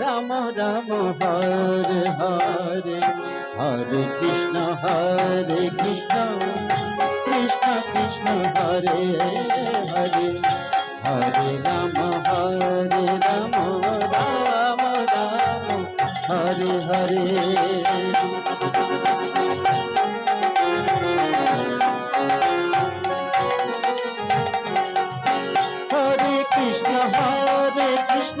Ram Ram, Hare Hare Hare Krishna Hare Krishna Krishna Krishna, Hare Hare Hare Ram Hare Ram Ram Ram, Hare Hare. Hare Krishna Hare Krishna